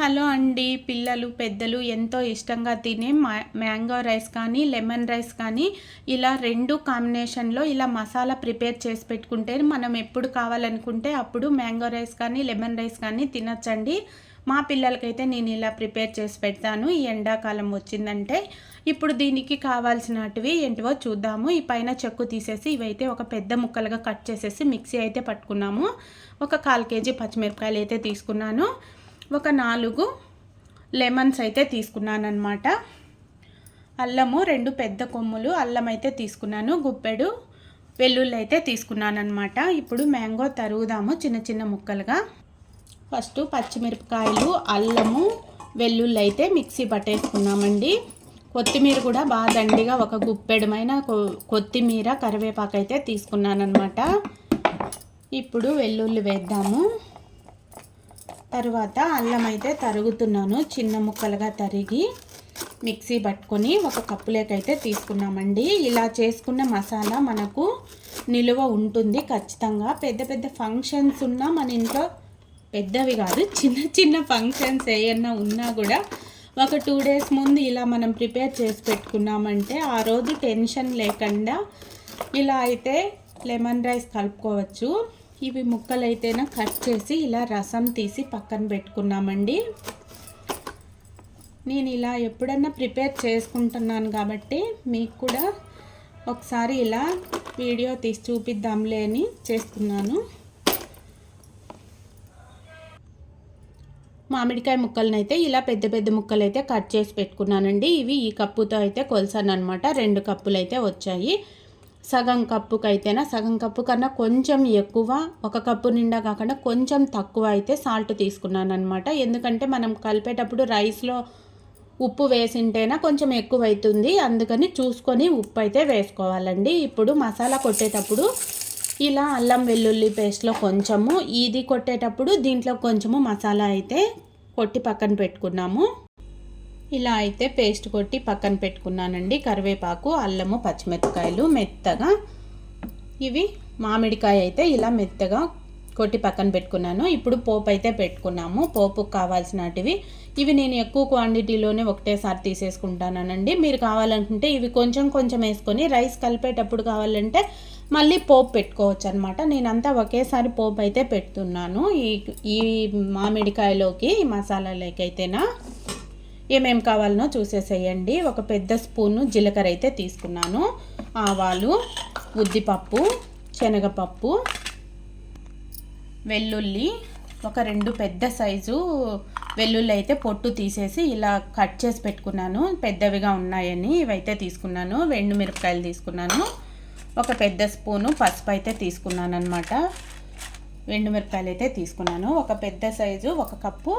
Hello అండి. పిల్లలు పెద్దలు ఎంతో ఇష్టంగా తినే మ్యాంగో రైస్ కానీ లెమన్ రైస్ కానీ ఇలా రెండు కాంబినేషన్లో ఇలా మసాలా ప్రిపేర్ చేసి పెట్టుకుంటే మనం ఎప్పుడు కావాలనుకుంటే అప్పుడు మ్యాంగో రైస్ కానీ లెమన్ రైస్ కానీ తినచ్చండి. మా పిల్లలకైతే నేను ఇలా ప్రిపేర్ చేసి పెడతాను. ఈ ఎండాకాలం వచ్చిందంటే ఇప్పుడు దీనికి కావాల్సినటివి ఏంటివో చూద్దాము. ఈ పైన చెక్కు తీసేసి ఇవైతే ఒక పెద్ద ముక్కలుగా కట్ చేసేసి మిక్సీ అయితే పట్టుకున్నాము. ఒక కాల్ కేజీ పచ్చిమిరపకాయలు అయితే తీసుకున్నాను. ఒక నాలుగు లెమన్స్ అయితే తీసుకున్నాను అల్లము రెండు పెద్ద కొమ్ములు అల్లం అయితే తీసుకున్నాను గుప్పెడు వెల్లుల్లి అయితే తీసుకున్నాను అనమాట ఇప్పుడు మ్యాంగో తరుగుదాము చిన్న చిన్న ముక్కలుగా. ఫస్ట్ పచ్చిమిరపకాయలు అల్లము వెల్లుల్లి అయితే మిక్సీ పట్టేసుకున్నామండి. కొత్తిమీర కూడా బాగా దండిగా ఒక గుప్పెడమైన కొత్తిమీర కరివేపాకు అయితే తీసుకున్నాను ఇప్పుడు వెల్లుల్లి వేద్దాము. తర్వాత అల్లం అయితే తరుగుతున్నాను. చిన్న ముక్కలుగా తరిగి మిక్సీ పట్టుకొని ఒక కప్పులోకైతే తీసుకున్నామండి. ఇలా చేసుకున్న మసాలా మనకు నిలువ ఉంటుంది ఖచ్చితంగా. పెద్ద పెద్ద ఫంక్షన్స్ ఉన్నా మన ఇంట్లో పెద్దవి కాదు చిన్న చిన్న ఫంక్షన్స్ ఏమన్నా ఉన్నా కూడా ఒక టూ డేస్ ముందు ఇలా మనం ప్రిపేర్ చేసి పెట్టుకున్నామంటే ఆ రోజు టెన్షన్ లేకుండా ఇలా అయితే లెమన్ రైస్ కలుపుకోవచ్చు. ఇవి ముక్కలైతేనా కట్ చేసి ఇలా రసం తీసి పక్కన పెట్టుకున్నామండి. నేను ఇలా ఎప్పుడన్నా ప్రిపేర్ చేసుకుంటున్నాను కాబట్టి మీకు కూడా ఒకసారి ఇలా వీడియో తీసి చూపిద్దాంలే అని చేస్తున్నాను. మామిడికాయ ముక్కలనైతే ఇలా పెద్ద పెద్ద ముక్కలు అయితే కట్ చేసి పెట్టుకున్నానండి. ఇవి ఈ కప్పుతో అయితే కొలసాను అనమాట రెండు కప్పులు అయితే వచ్చాయి. సగం కప్పుకైతేనా సగం కప్పు కన్నా కొంచెం ఎక్కువ ఒక కప్పు నిండా కాకుండా కొంచెం తక్కువ అయితే సాల్ట్ తీసుకున్నాను అనమాట ఎందుకంటే మనం కలిపేటప్పుడు రైస్లో ఉప్పు వేసింటేనా కొంచెం ఎక్కువ అవుతుంది అందుకని చూసుకొని ఉప్పు అయితే వేసుకోవాలండి. ఇప్పుడు మసాలా కొట్టేటప్పుడు ఇలా అల్లం వెల్లుల్లి పేస్ట్లో కొంచెము ఇది కొట్టేటప్పుడు దీంట్లో కొంచెము మసాలా అయితే కొట్టి పక్కన పెట్టుకున్నాము. ఇలా అయితే పేస్ట్ కొట్టి పక్కన పెట్టుకున్నానండి. కరివేపాకు అల్లము పచ్చిమిరపకాయలు మెత్తగా. ఇవి మామిడికాయ అయితే ఇలా మెత్తగా కొట్టి పక్కన పెట్టుకున్నాను. ఇప్పుడు పోపు అయితే పెట్టుకున్నాము. పోపుకు కావాల్సినటివి. ఇవి నేను ఎక్కువ క్వాంటిటీలోనే ఒకటేసారి తీసేసుకుంటానండి. మీరు కావాలనుకుంటే ఇవి కొంచెం కొంచెం వేసుకొని రైస్ కలిపేటప్పుడు కావాలంటే మళ్ళీ పోపు పెట్టుకోవచ్చు అనమాట నేనంతా ఒకేసారి పోపు అయితే పెడుతున్నాను. ఈ ఈ మామిడికాయలోకి ఈ మసాలాలోకి అయితేనా. ఏమేమి కావాలనో చూసేసేయండి. ఒక పెద్ద స్పూను జీలకర్ర అయితే తీసుకున్నాను. ఆవాలు ఉద్దిపప్పు శనగపప్పు వెల్లుల్లి ఒక రెండు పెద్ద సైజు వెల్లుల్లి అయితే పొట్టు తీసేసి ఇలా కట్ చేసి పెట్టుకున్నాను. పెద్దవిగా ఉన్నాయని ఇవైతే తీసుకున్నాను. వెండు మిరపకాయలు తీసుకున్నాను. ఒక పెద్ద స్పూను పసుపు అయితే తీసుకున్నాను అనమాట వెండు మిరపకాయలు అయితే తీసుకున్నాను. ఒక పెద్ద సైజు ఒక కప్పు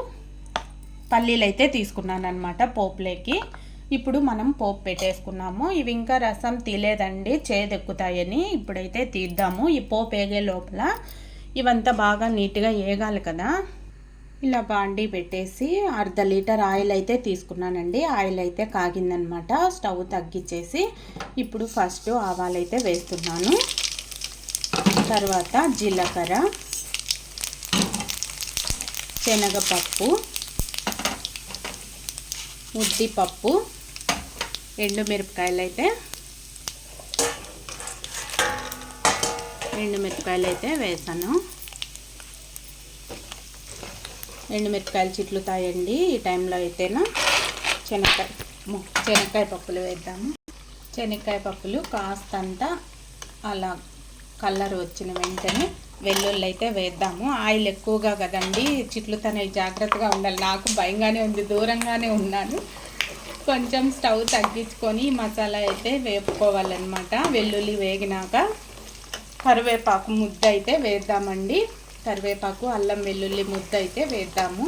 పల్లీలు అయితే తీసుకున్నాను అనమాట పోపులేకి. ఇప్పుడు మనం పోపు పెట్టేసుకున్నాము. ఇవి ఇంకా రసం తీలేదండి చేదెక్కుతాయని ఇప్పుడైతే తీద్దాము. ఈ పోపు వేగే లోపల ఇవంతా బాగా నీట్గా వేగాలి కదా. ఇలా బాండీ పెట్టేసి అర్ధ లీటర్ ఆయిల్ అయితే తీసుకున్నానండి. ఆయిల్ అయితే కాగిందనమాట స్టవ్ తగ్గించేసి ఇప్పుడు ఫస్ట్ ఆవాలైతే వేస్తున్నాను. తర్వాత జీలకర్ర శనగపప్పు ఉద్దిపప్పు ఎండుమిరపకాయలు అయితే ఎండుమిరపకాయలు అయితే వేసాను. ఎండుమిరపకాయలు చిట్లుతాయండి ఈ టైంలో అయితేనా? శనక్కాయ శనక్కాయ పప్పులు వేద్దాము. శనక్కాయ పప్పులు కాస్తంత అలా కలర్ వచ్చిన వెంటనే వెల్లుల్లి అయితే వేద్దాము. ఆయిల్ ఎక్కువగా కదండి. చిట్లుతనే జాగ్రత్తగా ఉండాలి. నాకు భయంగానే ఉంది. దూరంగానే ఉన్నాను. కొంచెం స్టవ్ తగ్గించుకొని మసాలా అయితే వేపుకోవాలన్నమాట. వెల్లుల్లి వేగినాక కరివేపాకు ముద్ద అయితే వేద్దామండి. కరివేపాకు అల్లం వెల్లుల్లి ముద్ద అయితే వేద్దాము.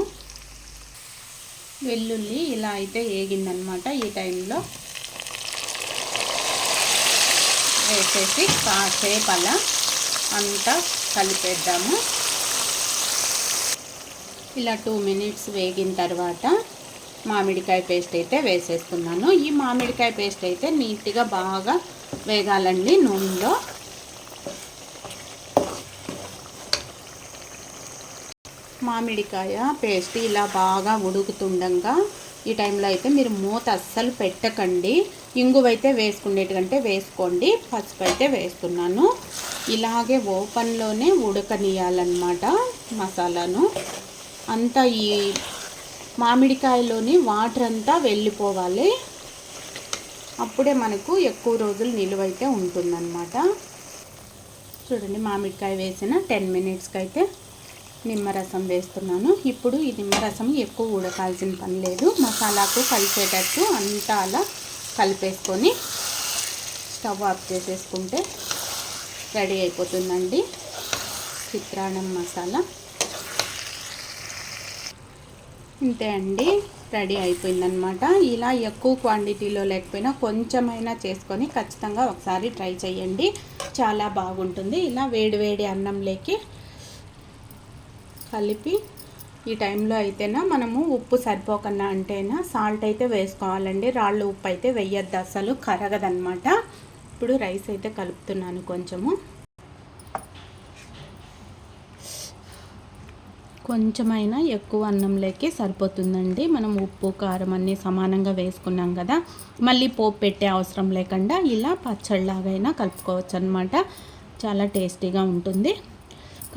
వెల్లుల్లి ఇలా అయితే వేగిందనమాట ఈ టైంలో. వేసేసి కాసేపు అలా అంతా కలిపేద్దాము. ఇలా టూ మినిట్స్ వేగిన తర్వాత మామిడికాయ పేస్ట్ అయితే వేసేస్తున్నాను. ఈ మామిడికాయ పేస్ట్ అయితే నీట్గా బాగా వేగాలండి నూనెలో. మామిడికాయ పేస్ట్ ఇలా బాగా ఉడుకుతుండగా ఈ టైంలో అయితే మీరు మూత అస్సలు పెట్టకండి. ఇంగువైతే వేసుకునేటికంటే వేసుకోండి. పసుపు అయితే వేస్తున్నాను. ఇలాగే ఓపెన్లోనే ఉడకనియాలన్నమాట మసాలాను. అంతా ఈ మామిడికాయలోని వాటర్ అంతా వెళ్ళిపోవాలి. అప్పుడే మనకు ఎక్కువ రోజులు నిలువైతే ఉంటుందన్నమాట. చూడండి మామిడికాయ వేసిన టెన్ మినిట్స్కి అయితే నిమ్మరసం వేస్తున్నాను. ఇప్పుడు ఈ నిమ్మరసం ఎక్కువ ఉడకాల్సిన పని లేదు. మసాలాకు కలిసేటట్టు అంతా అలా కలిపేసుకొని స్టవ్ ఆఫ్ చేసేసుకుంటే రెడీ అయిపోతుందండి. చిత్రాన్నం మసాలా. ఇంతే అండి రెడీ అయిపోయిందనమాట ఇలా ఎక్కువ క్వాంటిటీలో లేకపోయినా కొంచెమైనా చేసుకొని ఖచ్చితంగా ఒకసారి ట్రై చేయండి. చాలా బాగుంటుంది. ఇలా వేడివేడి అన్నంలోకి కలిపి ఈ టైంలో అయితేనా మనము ఉప్పు సరిపోకుండా అంటేనా సాల్ట్ అయితే వేసుకోవాలండి. రాళ్ళు ఉప్పు అయితే వెయ్యొద్దు అసలు కరగదనమాట ఇప్పుడు రైస్ అయితే కలుపుతున్నాను కొంచెము. కొంచెమైనా ఎక్కువ అన్నంలోకి సరిపోతుందండి. మనం ఉప్పు కారం అన్నీ సమానంగా వేసుకున్నాం కదా. మళ్ళీ పోపు పెట్టే అవసరం లేకుండా ఇలా పచ్చడిలాగైనా కలుపుకోవచ్చు అనమాట చాలా టేస్టీగా ఉంటుంది.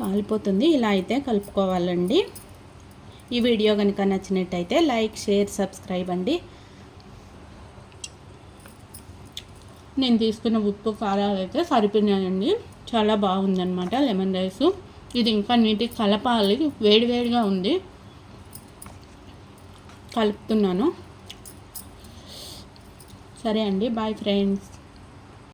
కాలిపోతుంది. ఇలా అయితే కలుపుకోవాలండి. ఈ వీడియో కనుక నచ్చినట్టయితే లైక్ షేర్ సబ్స్క్రైబ్ అండి. నేను తీసుకున్న ఉప్పు కారాలు అయితే సరిపోయినాయండి. చాలా బాగుందన్నమాట లెమన్ రైస్. ఇది ఇంకా నీటికి కలపాలి. వేడివేడిగా ఉంది. కలుపుతున్నాను. సరే అండి బాయ్ ఫ్రెండ్స్.